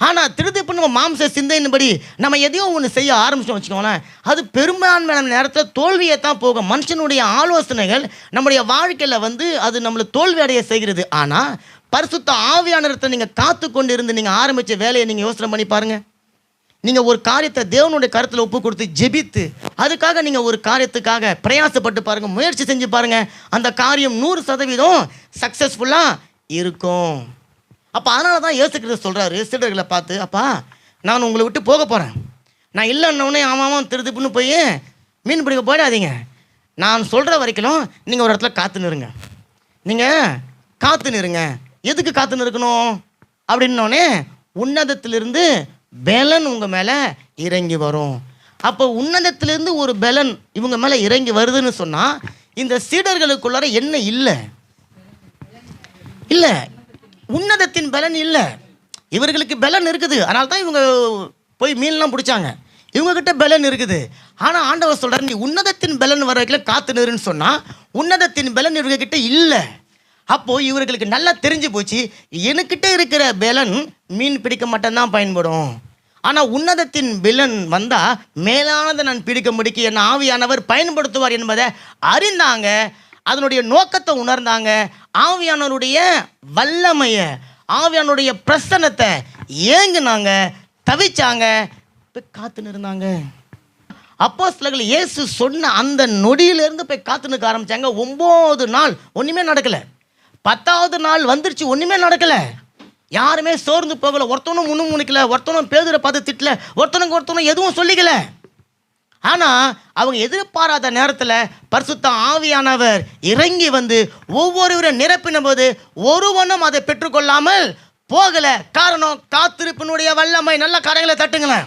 ஆனால் திருதிப்பு நம்ம மாம்ச சிந்தையின்படி நம்ம எதையோ ஒன்று செய்ய ஆரம்பிச்சோம் வச்சுக்கோங்களேன். அது பெரும்பான்மையான நேரத்தில் தோல்வியை தான் போகும். மனுஷனுடைய ஆலோசனைகள் நம்முடைய வாழ்க்கையில் வந்து அது நம்மளை தோல்வி அடைய செய்கிறது. ஆனால் பரிசுத்த ஆவியானத்தை நீங்கள் காத்து கொண்டு இருந்து நீங்கள் ஆரம்பித்த வேலையை நீங்கள் யோசனை பண்ணி பாருங்கள் நீங்கள் ஒரு காரியத்தை தேவனுடைய கருத்தில் ஒப்பு கொடுத்து ஜெபித்து அதுக்காக நீங்கள் ஒரு காரியத்துக்காக பிரயாசப்பட்டு பாருங்கள் முயற்சி செஞ்சு பாருங்கள் அந்த காரியம் நூறு சதவீதம் சக்ஸஸ்ஃபுல்லாக இருக்கும். அப்போ அதனால தான் இயேசு கிறிஸ்து சொல்கிறாரு சீடர்களை பார்த்து அப்பா நான் உங்களை விட்டு போக போகிறேன் நான் இல்லைன்னொடனே ஆமாம் திருதுப்புன்னு போய் மீன் பிடிக்க போயிடாதீங்க. நான் சொல்கிற வரைக்கும் நீங்கள் ஒரு இடத்துல காத்து நிறுங்க நீங்கள் காத்து நிறுங்க எதுக்கு காத்து நிற்கணும்? அப்படின்னோடனே உன்னதத்திலிருந்து பெலன் உங்கள் மேலே இறங்கி வரும். அப்போ உன்னதத்திலேருந்து ஒரு பெலன் இவங்க மேலே இறங்கி வருதுன்னு சொன்னால் இந்த சீடர்களுக்குள்ளார என்ன இல்லை? இல்லை. உன்னதத்தின் பலன் இல்லை. இவர்களுக்கு பலன் இருக்குது. அதனால தான் இவங்க போய் மீன்லாம் பிடிச்சாங்க. இவங்ககிட்ட பலன் இருக்குது. ஆனால் ஆண்டவர் சொல்கிறார் நீ உன்னதத்தின் பலன் வர வரைக்கும் காத்து நிறுன்னு சொன்னால் உன்னதத்தின் பலன் இவங்ககிட்ட இல்லை. அப்போது இவர்களுக்கு நல்லா தெரிஞ்சு போச்சு. எனக்கிட்ட இருக்கிற பலன் மீன் பிடிக்க மட்டும்தான் பயன்படும். ஆனால் உன்னதத்தின் வில்லன் வந்தால் மேலானதை நான் பிடிக்க முடிக்க. என் ஆவியானவர் பயன்படுத்துவார் என்பதை அறிந்தாங்க. அதனுடைய நோக்கத்தை உணர்ந்தாங்க. ஆவியானவருடைய வல்லமையை ஆவியானுடைய பிரசன்னத்தை ஏங்குனாங்க தவிச்சாங்க போய் காத்துன்னு இருந்தாங்க. அப்போ இயேசு சொன்ன அந்த நொடியிலேருந்து போய் காத்து நிற்க ஆரம்பிச்சாங்க. ஒம்பது நாள் ஒன்றுமே நடக்கலை. பத்தாவது நாள் வந்துருச்சு ஒன்றுமே நடக்கலை. யாருமே சோர்ந்து போகலை. ஒருத்தனும் முன்னும் முனிக்கல ஒருத்தனும் பேதுரை பார்த்து திட்டல. ஒருத்தனுக்கு ஒருத்தனும் எதுவும் சொல்லிக்கலை. ஆனால் அவங்க எதிர்பாராத நேரத்தில் பரிசுத்த ஆவியானவர் இறங்கி வந்து ஒவ்வொருவரும் நிரப்பின போது ஒருவனும் அதை பெற்றுக்கொள்ளாமல் போகலை. காரணம் காத்திருப்பினுடைய வல்லமை. நல்ல கரைகளை தட்டுங்களேன்.